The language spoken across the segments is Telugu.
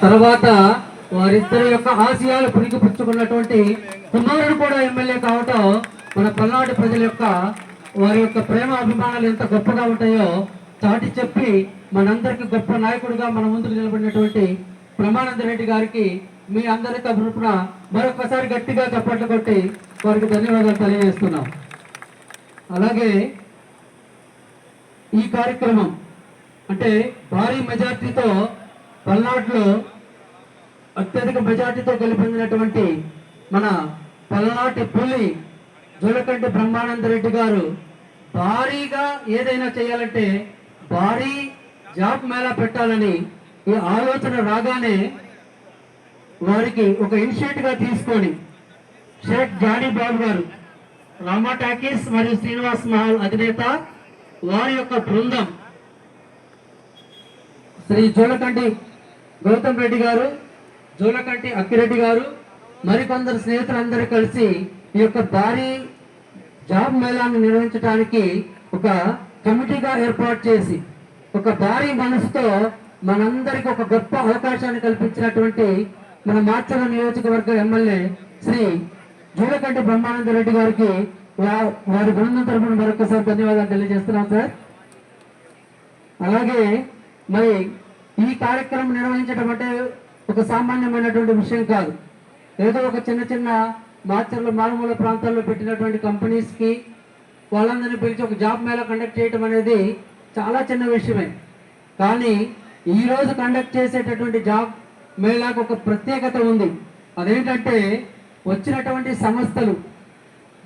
తర్వాత వారిద్దరి యొక్క ఆశయాలు పుణికిపుచ్చుకున్నటువంటి కుమారుడు కూడా ఎమ్మెల్యే కావటం మన పల్నాడు ప్రజల యొక్క వారి యొక్క ప్రేమ అభిమానాలు ఎంత గొప్పగా ఉంటాయో చాటి చెప్పి మనందరికీ గొప్ప నాయకుడిగా మన ముందుకు నిలబడినటువంటి ప్రమానంద రెడ్డి గారికి మీ అందరి తరఫున మరొకసారి గట్టిగా చప్పట్లు కొట్టి వారికి ధన్యవాదాలు తెలియజేస్తున్నాం. అలాగే ఈ కార్యక్రమం అంటే భారీ మెజార్టీతో పల్నాడులో అత్యధిక మెజార్టీతో గెలిపొందినటువంటి మన పల్నాటి పులి జోలకంటి బ్రహ్మానంద రెడ్డి గారు భారీగా ఏదైనా చేయాలంటే భారీ జాబ్ మేళా పెట్టాలని ఈ ఆలోచన రాగానే వారికి ఒక ఇనిషియేటివ్గా తీసుకొని షేక్ జానీ బాబు గారు రామా టాకీస్ మరియు శ్రీనివాస్ మహల్ అధినేత వారి యొక్క బృందం శ్రీ జోలకంటి గౌతమ్ రెడ్డి గారు జోలకంటి అక్కిరెడ్డి గారు మరికొందరు స్నేహితులందరూ కలిసి ఈ యొక్క భారీ జాబ్ మేళాన్ని నిర్వహించడానికి ఒక కమిటీగా ఏర్పాటు చేసి ఒక భారీ మనసుతో మనందరికి ఒక గొప్ప అవకాశాన్ని కల్పించినటువంటి మన మార్చల నియోజకవర్గ ఎమ్మెల్యే శ్రీ జూలకంటి బ్రహ్మానంద రెడ్డి గారికి వారి బృందం తరపున మరొకసారి ధన్యవాదాలు తెలియజేస్తున్నాం సార్. అలాగే మరి ఈ కార్యక్రమం నిర్వహించడం అంటే ఒక సామాన్యమైనటువంటి విషయం కాదు. ఏదో ఒక చిన్న చిన్న మార్చర్లు మారుమూల ప్రాంతాల్లో పెట్టినటువంటి కంపెనీస్కి వాళ్ళందరినీ పిలిచి ఒక జాబ్ మేళా కండక్ట్ చేయడం అనేది చాలా చిన్న విషయమే. కానీ ఈ రోజు కండక్ట్ చేసేటటువంటి జాబ్ మేళాకు ఒక ప్రత్యేకత ఉంది. అదేంటంటే వచ్చినటువంటి సంస్థలు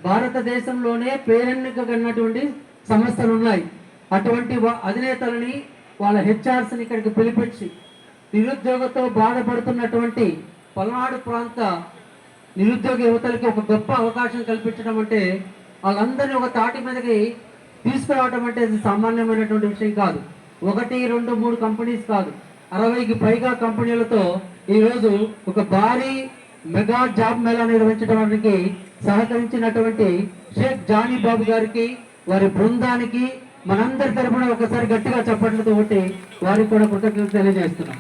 భారతదేశంలోనే పేరెన్నికన్నటువంటి సంస్థలు ఉన్నాయి. అటువంటి అధినేతలని వాళ్ళ హెచ్ఆర్స్ని ఇక్కడికి పిలిపించి నిరుద్యోగంతో బాధపడుతున్నటువంటి పల్నాడు ప్రాంత నిరుద్యోగ యువతలకి ఒక గొప్ప అవకాశం కల్పించడం అంటే వాళ్ళందరినీ ఒక తాటి మీదకి తీసుకురావడం అంటే అది సామాన్యమైనటువంటి విషయం కాదు. ఒకటి రెండు మూడు కంపెనీస్ కాదు. అరవైకి పైగా కంపెనీలతో ఈరోజు ఒక భారీ మెగా జాబ్ మేళా నిర్వహించడానికి సహకరించినటువంటి షేక్ జానీ బాబు గారికి వారి బృందానికి మనందరి తరపున ఒకసారి గట్టిగా చప్పట్లతో ఒకటి వారికి కూడా కృతజ్ఞతలు తెలియజేస్తున్నాం.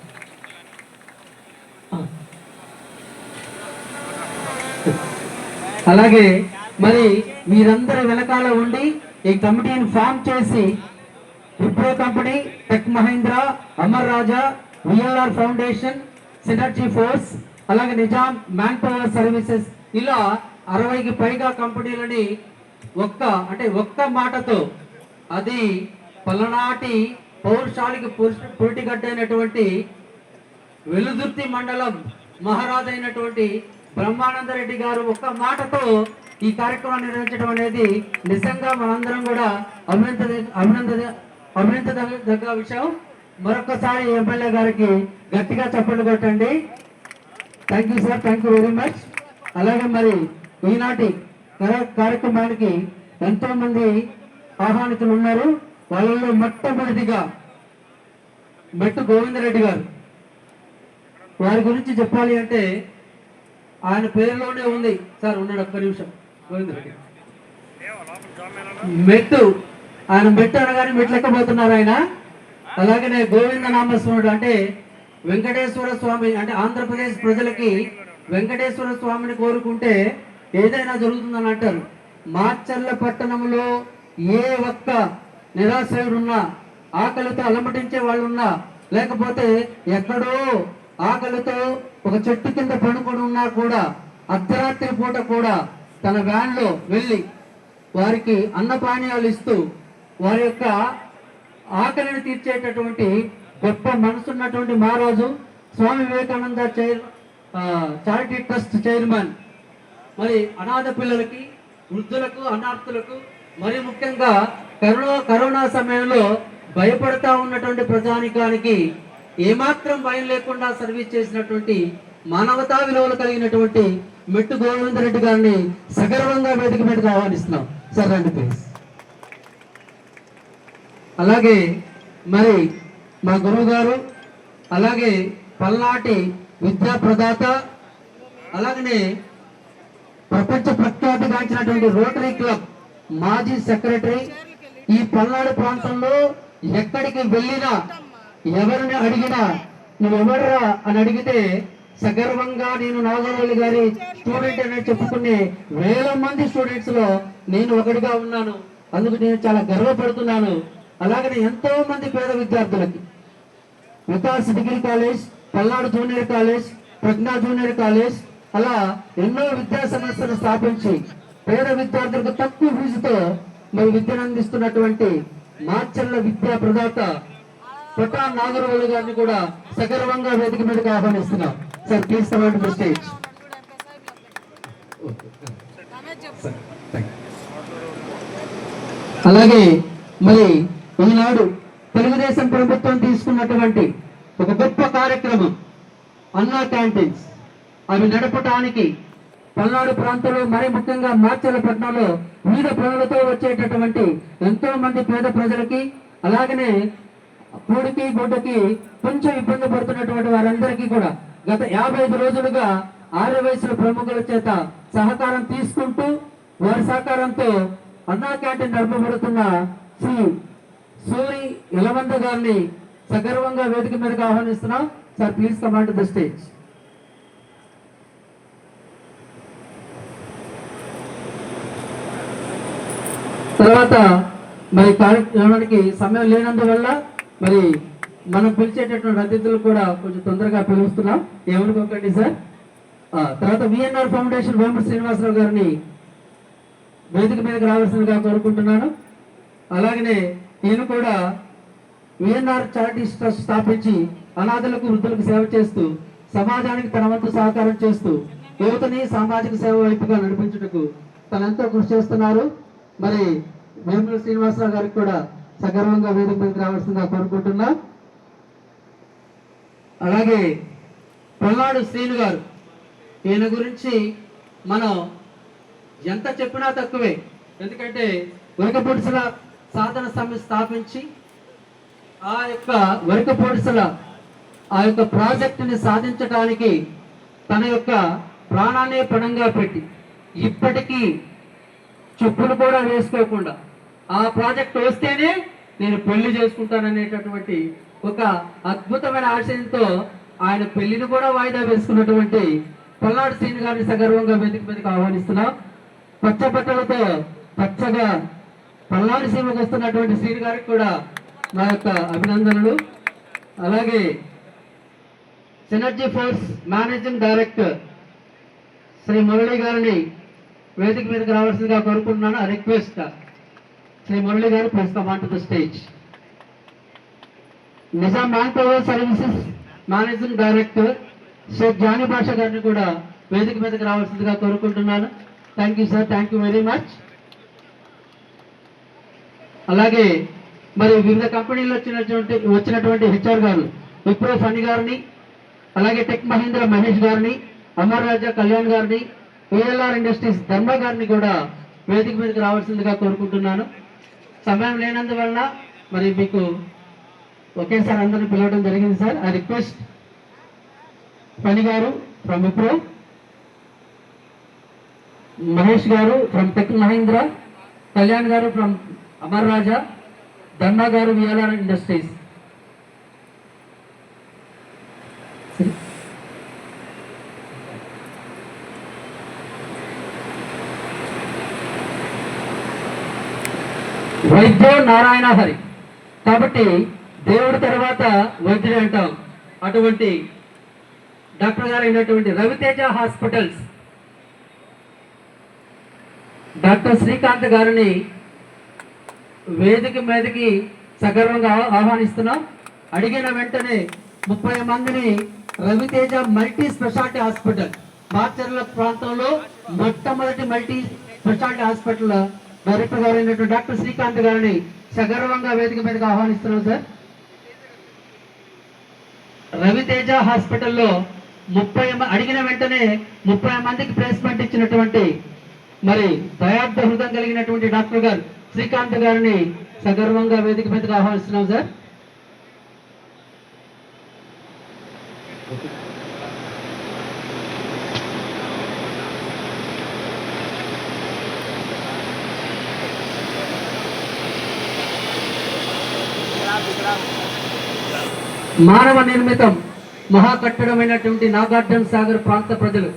అలాగే మరి మీరందరూ వెనకాల ఉండి ఈ కమిటీని ఫామ్ చేసి Wipro company Tech Mahindra Amar Raja VLR foundation Synergy force అలాగే నిజాం మ్యాన్ పవర్ సర్వీసెస్ ఇలా అరవైకి పైగా కంపెనీలని ఒక్క అంటే ఒక్క మాటతో అది పలనాటి పౌరుషాలికి పురిటిగడ్డైనటువంటి వెలుదుర్తి మండలం మహారాజైనటువంటి బ్రహ్మానంద రెడ్డి గారు ఒక్క మాటతో ఈ కార్యక్రమాన్ని నిర్వహించడం అనేది నిజంగా మనందరం కూడా అభినంద అభినంద అభినందదగ్గ విషయం. మరొకసారి ఎమ్మెల్యే గారికి గట్టిగా చప్పట్లు కొట్టండి. Thank you sir thank you very much అలాగే మరి ఈనాటి కార్యక్రమానికి ఎంతో మంది ఆహ్వానితులు ఉన్నారు వాళ్ళలో మొట్టమొదటిగా మెట్టు గోవిందరెడ్డి గారు. వారి గురించి చెప్పాలి అంటే ఆయన పేరులోనే ఉంది. సార్ ఉన్నాడు ఒక్క నిమిషం. గోవిందరెడ్డి. మెట్టు ఆయన మెట్టు అనగానే మెట్లెక్కబోతున్నారు ఆయన. అలాగనే గోవింద నామస్వాముడు అంటే వెంకటేశ్వర స్వామి అంటే ఆంధ్రప్రదేశ్ ప్రజలకి వెంకటేశ్వర స్వామిని కోరుకుంటే ఏదైనా జరుగుతుందని అంటారు. మార్చర్ల పట్టణంలో ఏ ఒక్క నిరాశ్రయుడున్నా ఆకలితో అలమటించే వాళ్ళు ఉన్నా లేకపోతే ఎక్కడో ఆకలితో ఒక చెట్టు కింద పడుకొని ఉన్నా కూడా అర్ధరాత్రి పూట కూడా తన వ్యాన్లో వెళ్ళి వారికి అన్నపానీయాలు ఇస్తూ వారి యొక్క ఆకలిని తీర్చేటటువంటి గొప్ప మనసున్నటువంటి మహారాజు Swami Vivekananda chair charity trust chairman. మరి అనాథ పిల్లలకి వృద్ధులకు అనార్థులకు మరి ముఖ్యంగా కరోనా కరోనా సమయంలో భయపడతా ఉన్నటువంటి ప్రజానికానికి ఏమాత్రం భయం లేకుండా సర్వీస్ చేసినటువంటి మానవతా విలువలు కలిగినటువంటి మెట్టు గోవిందరెడ్డి గారిని సగర్వంగా వేదిక మీదకి ఆహ్వానిస్తున్నాం. సార్ రండి ప్లీజ్ అలాగే మరి మా గురువు గారు అలాగే పల్నాటి విద్యా ప్రదాత అలాగనే ప్రపంచ ప్రఖ్యాతిగాంచినటువంటి రోటరీ క్లబ్ మాజీ సెక్రటరీ ఈ పల్నాడు ప్రాంతంలో ఎక్కడికి వెళ్ళినా ఎవరిని అడిగినా నువ్వెవర్రా అని అడిగితే సగర్వంగా నేను నాగవల్లి గారి స్టూడెంట్ అని చెప్పుకునే వేల మంది స్టూడెంట్స్లో నేను ఒకటిగా ఉన్నాను. అందుకు నేను చాలా గర్వపడుతున్నాను. అలాగనే ఎంతో మంది పేద విద్యార్థులకి. Vikas degree college Palnadu junior college Pragna junior college అలా ఎన్నో విద్యా సంస్థలు స్థాపించి పేద విద్యార్థులకు తక్కువ ఫీజుతో మరి విద్యను అందిస్తున్నటువంటి మార్చల్ల విద్యా ప్రదాత పటా నాగరవల్లి గారిని కూడా సగర్వంగా వేదిక మీదకి ఆహ్వానిస్తున్నాం. సార్ ప్లీజ్ కమాండ్ స్టేజ్ అలాగే మరి ఈనాడు తెలుగుదేశం ప్రభుత్వం తీసుకున్నటువంటి ఒక గొప్ప కార్యక్రమం అన్నా క్యాంటీన్స్. అవి నడపటానికి పల్నాడు ప్రాంతంలో మరి ముఖ్యంగా మార్చల పట్టణంలో వివిధ పనులతో వచ్చేటటువంటి ఎంతో మంది పేద ప్రజలకి అలాగనే కూడికి గుడ్డకి కొంచెం ఇబ్బంది పడుతున్నటువంటి వారందరికీ కూడా గత యాభై ఐదు రోజులుగా ఆరు వయసుల ప్రముఖుల చేత సహకారం తీసుకుంటూ వారి సహకారంతో అన్నా క్యాంటీన్ నడపబడుతున్న శ్రీ సూరి ఇలవంద గారిని సగర్వంగా వేదిక మీదకి ఆహ్వానిస్తున్నాం. Sir please command the stage తర్వాత మరి కార్యక్రమానికి సమయం లేనందువల్ల మరి మనం పిలిచేటటువంటి అతిథులు కూడా కొంచెం తొందరగా పిలుస్తున్నాం. ఏమనుకోకండి సార్? తర్వాత విఎన్ఆర్ ఫౌండేషన్ వేమూరు శ్రీనివాసరావు గారిని వేదిక మీదకి రావాల్సిందిగా కోరుకుంటున్నాను. అలాగనే నేను కూడా విఎన్ఆర్ చారిటీస్ ట్రస్ట్ స్థాపించి అనాథలకు వృద్ధులకు సేవ చేస్తూ సమాజానికి తన వంతు సహకారం చేస్తూ యువతని సామాజిక సేవ వైపుగా నడిపించుటకు తనంతో కృషి చేస్తున్నారు. మరి వేముల శ్రీనివాసరావు గారికి కూడా సగర్వంగా వేదిక మీదకి రావాల్సిందిగా కోరుకుంటున్నా. అలాగే పల్నాడు శ్రీను గారు ఈయన గురించి మనం ఎంత చెప్పినా తక్కువే. ఎందుకంటే వరకపొడిసల సాధన సమితి స్థాపించి ఆ యొక్క వరకపొడిసల ఆ యొక్క ప్రాజెక్టుని సాధించడానికి తన యొక్క ప్రాణాన్ని పణంగా పెట్టి ఇప్పటికీ చెప్పులు కూడా వేసుకోకుండా ఆ ప్రాజెక్ట్ వస్తేనే నేను పెళ్ళి చేసుకుంటాననేటటువంటి ఒక అద్భుతమైన ఆశయంతో ఆయన పెళ్ళిని కూడా వాయిదా వేసుకున్నటువంటి పల్నాడు శ్రీని గారిని సగర్వంగా వెతికి వెతికి ఆహ్వానిస్తున్నాం. పచ్చ బట్టలతో పచ్చగా పల్నాడు సీమకు వస్తున్నటువంటి శ్రీని గారికి కూడా నా యొక్క అభినందనలు. అలాగే synergy force managing director Shri Murali గారిని వేదిక మీదకి రావాల్సిందిగా కోరుకుంటున్నాను. ఆ రిక్వెస్ట్ శ్రీ మురళి గారు ప్రస్తుతం the stage Nizam man power services managing director Shaik Jani Basha గారిని కూడా వేదిక మీదకి రావాల్సిందిగా కోరుకుంటున్నాను. Thank you sir thank you very much అలాగే మరి వివిధ కంపెనీలు వచ్చినటువంటి వచ్చినటువంటి హెచ్ఆర్ గారు విప్రో ఫణి గారిని అలాగే టెక్ మహేంద్ర మహేష్ గారిని అమర్ రాజా కళ్యాణ్ గారిని ఏఎల్ఆర్ ఇండస్ట్రీస్ ధర్మ గారిని కూడా వేదిక మీదకి రావాల్సిందిగా కోరుకుంటున్నాను. సమయం లేనందువలన మరి మీకు ఒకేసారి అందరిని పిలవడం జరిగింది సార్. ఆ రిక్వెస్ట్ పని గారు ఫ్రమ్ విప్రో మహేష్ గారు ఫ్రమ్ టెక్ మహేంద్ర కళ్యాణ్ గారు ఫ్రమ్ అమర్ రాజా ధర్మ గారు విఎల్ఆర్ ఇండస్ట్రీస్. వైద్యో నారాయణ హరి. కాబట్టి దేవుడి తర్వాత వైద్యుడు అంటాం. అటువంటి డాక్టర్ గారు అయినటువంటి రవితేజ హాస్పిటల్స్. డాక్టర్ శ్రీకాంత్ గారిని వేదిక మీదకి సగర్వంగా ఆహ్వానిస్తున్నాం. అడిగిన వెంటనే ముప్పై మందిని Raviteja multi speciality hospital Macherla ప్రాంతంలో మొట్టమొదటి మల్టీ స్పెషాలిటీ హాస్పిటల్ డైరెక్టర్ గారు అయినటువంటి డాక్టర్ శ్రీకాంత్ గారిని సగర్వంగా వేదిక మీదకి ఆహ్వానిస్తున్నాం సార్. రవితేజ హాస్పిటల్లో ముప్పై అడిగిన వెంటనే ముప్పై మందికి ప్లేస్మెంట్ ఇచ్చినటువంటి మరి దయార్థ హృదయం కలిగినటువంటి డాక్టర్ గారు శ్రీకాంత్ గారిని సగర్వంగా వేదిక మీదకి ఆహ్వానిస్తున్నాం సార్. మానవ నిర్మితం మహా కట్టడమైనటువంటి నాగార్జున సాగర్ ప్రాంత ప్రజలు.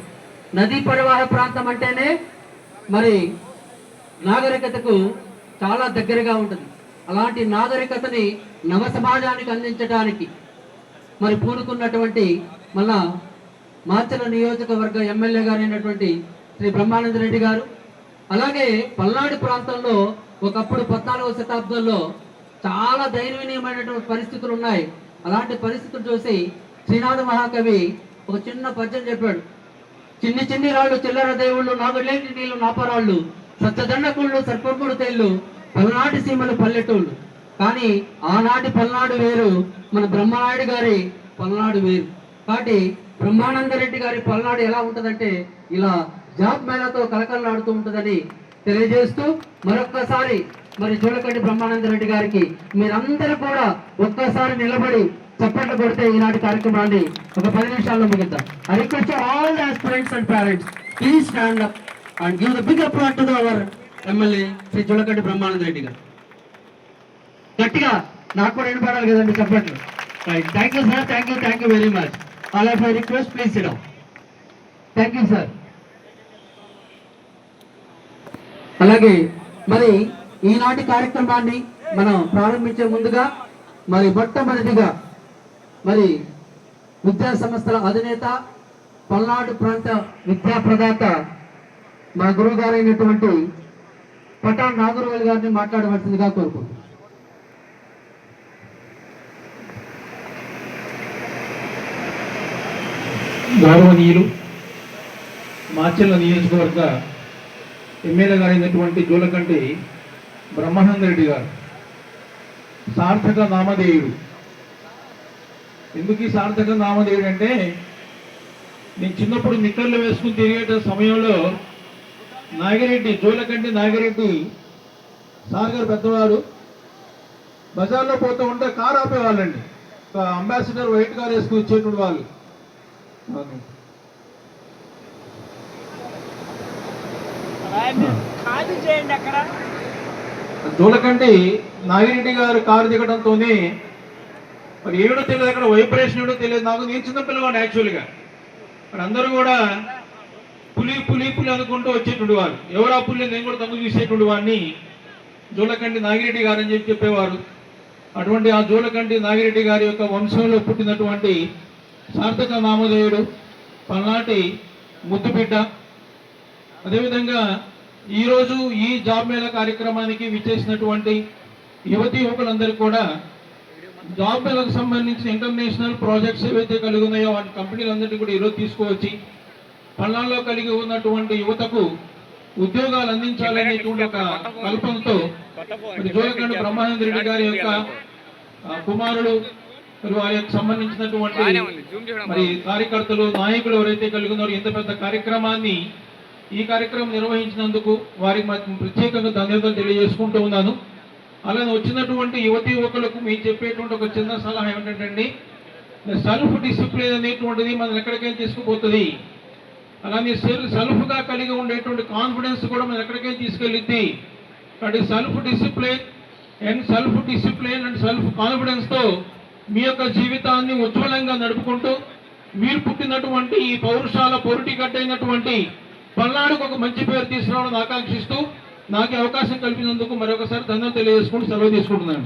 నదీ పరివాహ ప్రాంతం అంటేనే మరి నాగరికతకు చాలా దగ్గరగా ఉంటుంది. అలాంటి నాగరికతని నవ సమాజానికి అందించడానికి మరి పూనుకున్నటువంటి మన మాచల నియోజకవర్గ ఎమ్మెల్యే గారైనటువంటి శ్రీ బ్రహ్మానంద రెడ్డి గారు. అలాగే పల్నాడు ప్రాంతంలో ఒకప్పుడు పద్నాలుగవ శతాబ్దంలో చాలా దయనీయమైనటువంటి పరిస్థితులు ఉన్నాయి. అలాంటి పరిస్థితులు చూసి శ్రీనాథ మహాకవి ఒక చిన్న పద్యం చెప్పాడు. చిన్ని చిన్ని రాళ్ళు చిల్లర దేవుళ్ళు నాగులేని నీళ్ళు నాపరాళ్ళు సత్యదండకుళ్ళు సర్పంపుడు తేళ్ళు పల్నాటి సీమలు పల్లెటూళ్ళు. కానీ ఆనాటి పల్నాడు వేరు మన బ్రహ్మనాయుడు గారి పల్నాడు వేరు. కాబట్టి బ్రహ్మానందరెడ్డి గారి పల్నాడు ఎలా ఉంటుందంటే ఇలా జాబ్ మేళతో కలకలలాడుతూ ఉంటుందని తెలియజేస్తూ మరొక్కసారి మరి జోలకంటి బ్రహ్మానంద రెడ్డి గారికి మీరందరూ కూడా ఒక్కసారి నిలబడి చప్పట్లు కొడితే ఈనాటి కార్యక్రమాన్ని ఒక పది నిమిషాల్లో ముగిద్దాం. I request all the aspirants and parents please stand up and give the big applause to our MLA Shri Jolakanti Brahmananda Reddy గారు. గట్టిగా నాకు కూడా వినపడాలి కదండి చప్పట్లు. Right thank you sir thank you thank you very much all of my request please sit down thank you sir అలాగే మరి ఈనాటి కార్యక్రమాన్ని మనం ప్రారంభించే ముందుగా మరి మొట్టమొదటిగా మరి విద్యా సంస్థల అధినేత పల్నాడు ప్రాంత విద్యా ప్రదాత మా గురువు గారైనటువంటి పటా నాగరవేల్ గారిని మాట్లాడవలసిందిగా కోరుకుంటున్నాను. గౌరవనీయులు మాచెల్ల నియోజకవర్గ ఎమ్మెల్యే గారైనటువంటి జూలకంటి బ్రహ్మానంద రెడ్డి గారు. సార్థక నామధేయుడు. ఎందుకు ఈ సార్థక నామధేయుడు అంటే నేను చిన్నప్పుడు నిక్కర్లు వేసుకుని తిరిగే సమయంలో నాగిరెడ్డి జోలకంటి నాగిరెడ్డి సార్ గారు పెద్దవారు బజార్లో పోతూ ఉంటే కారు ఆపేవాళ్ళండి. ఒక అంబాసిడర్ వైట్ కార్ వేసుకుని వచ్చేటువంటి వాళ్ళు. ఖాళీ చేయండి అక్కడ. జూలకంటి నాగిరెడ్డి గారు కారు దిగడంతోనే మరి ఏడో తెలియదు అక్కడ వైబ్రేషన్ ఏడో తెలియదు. నాకు నేను చిన్న పిల్లవాడిని యాక్చువల్గా మరి అందరూ కూడా పులి పులి పులి అనుకుంటూ వచ్చేటువంటి వారు. ఎవరా పులి నేను కూడా తమ్ముడు చూసేటువంటి వాడిని? జూలకంటి నాగిరెడ్డి గారు అని చెప్పి చెప్పేవారు. అటువంటి ఆ జోలకంటి నాగిరెడ్డి గారి యొక్క వంశంలో పుట్టినటువంటి సార్థక నామధేయుడు పల్నాటి ముద్దుబిడ్డ. అదేవిధంగా ఈరోజు ఈ జాబ్ మేళ కార్యక్రమానికి విచ్చేసినటువంటి యువతి యువకులందరూ కూడా జాబ్ మేళకు సంబంధించిన ఇంటర్నేషనల్ ప్రాజెక్ట్స్ ఏవైతే కలిగి ఉన్నాయో వాటి కంపెనీలందరినీ కూడా ఈరోజు తీసుకువచ్చి పల్నాడులో కలిగి ఉన్నటువంటి యువతకు ఉద్యోగాలు అందించాలనేటువంటి ఒక కల్పనతో మరి జోలకండ బ్రహ్మానంద రెడ్డి గారి యొక్క కుమారుడు మరి వారి యొక్క సంబంధించినటువంటి మరి కార్యకర్తలు నాయకులు ఎవరైతే కలిగి ఉన్నారో ఇంత పెద్ద కార్యక్రమాన్ని ఈ కార్యక్రమం నిర్వహించినందుకు వారికి ప్రత్యేకంగా ధన్యవాదాలు తెలియజేసుకుంటూ ఉన్నాను. అలానే వచ్చినటువంటి యువతి యువకులకు మీరు చెప్పేటువంటి ఒక చిన్న సలహా ఏమిటంటే సెల్ఫ్ డిసిప్లిన్ అనేటువంటిది మనం ఎక్కడికైనా తీసుకుపోతుంది? అలానే సెల్ సెల్ఫ్గా కలిగి ఉండేటువంటి కాన్ఫిడెన్స్ కూడా మనం ఎక్కడికైనా తీసుకెళ్ళిద్ది? కాబట్టి self discipline and self discipline and self కాన్ఫిడెన్స్తో మీ యొక్క జీవితాన్ని ఉజ్వలంగా నడుపుకుంటూ మీరు పుట్టినటువంటి ఈ పౌరుషాల పొరుటి గడ్డైనటువంటి పల్నాడుకు ఒక మంచి పేరు తీసుకురావడం ఆకాంక్షిస్తూ నాకు అవకాశం కల్పినందుకు మరొకసారి ధన్యవాదాలు తెలియజేసుకుంటూ సెలవు తీసుకుంటున్నాను.